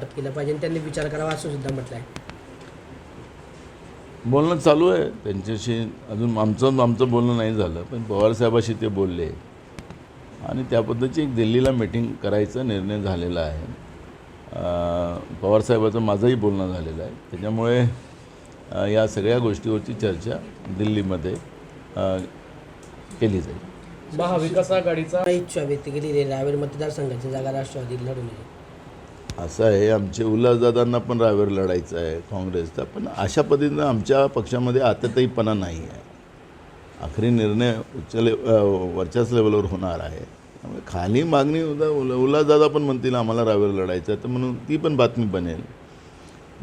केलं पाहिजे आणि त्यांनी विचार करावा असं सुद्धा म्हटलं आहे बोलणं चालू आहे. त्यांच्याशी अजून आमचं आमचं बोलणं नाही झालं पण पवारसाहेबाशी ते बोलले. आणि त्या पद्धतीची एक दिल्लीला मिटिंग करायचा निर्णय झालेला आहे. पवारसाहेबाचं माझंही बोलणं झालेलं आहे. त्याच्यामुळे या सगळ्या गोष्टीवरची चर्चा दिल्लीमध्ये केली जाईल. महाविकास आघाडीचा इच्छा व्यक्त केली रावेर मतदारसंघाची जागा राष्ट्रवादी लढू नये असं आहे आमचे उल्हासदादांना पण रावेर लढायचं आहे काँग्रेसचा. पण अशा पद्धतीनं आमच्या पक्षामध्ये आतताईपणा नाही आहे. आखरी निर्णय उच्च ले वरच्याच लेवलवर होणार आहे. त्यामुळे खाली मागणी उदा उल उल्हासदादा पण म्हणतील आम्हाला रावेर लढायचं आहे. तर म्हणून ती पण बातमी बनेल.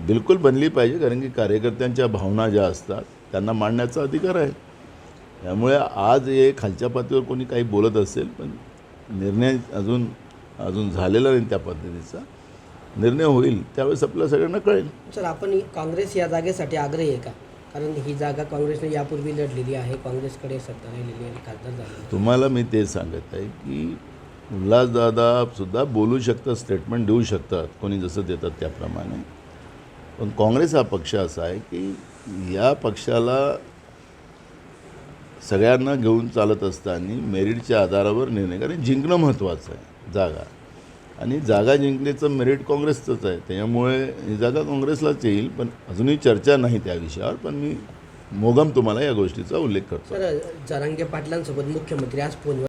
बिलकुल बनली पाहिजे कारण की कार्यकर्त्यांच्या भावना ज्या असतात त्यांना मांडण्याचा अधिकार आहे. त्यामुळे आज हे खालच्या पातळीवर कोणी काही बोलत असेल पण निर्णय अजून अजून झालेला नाही त्या पद्धतीचा. निर्णय होईल त्यावेळेस आपल्या सगळ्यांना कळेल. सर आपण काँग्रेस या जागेसाठी आग्रही आहे का? कारण ही जागा काँग्रेसने यापूर्वी लढलेली आहे काँग्रेसकडे सत्ता राहिलेली आहे खासदार झालेली तुम्हाला मी ते सांगत आहे की उल्हासदादा सुद्धा बोलू शकतात स्टेटमेंट देऊ शकतात कोणी जसं देतात त्याप्रमाणे. पण काँग्रेस हा पक्ष असा आहे की या पक्षाला सगळ्यांना घेऊन चालत असताना मेरिटच्या आधारावर निर्णय कारण जिंकणं महत्त्वाचं आहे जागा. आणि जागा जिंकण्याचं मेरिट काँग्रेसचंच आहे. त्याच्यामुळे ही जागा काँग्रेसलाच येईल पण अजूनही चर्चा नाही त्या विषयावर पण मी मोगम तुम्हाला या गोष्टीचा उल्लेख करतो. सर जरांगे पाटलांसोबत मुख्यमंत्री आज फोनवर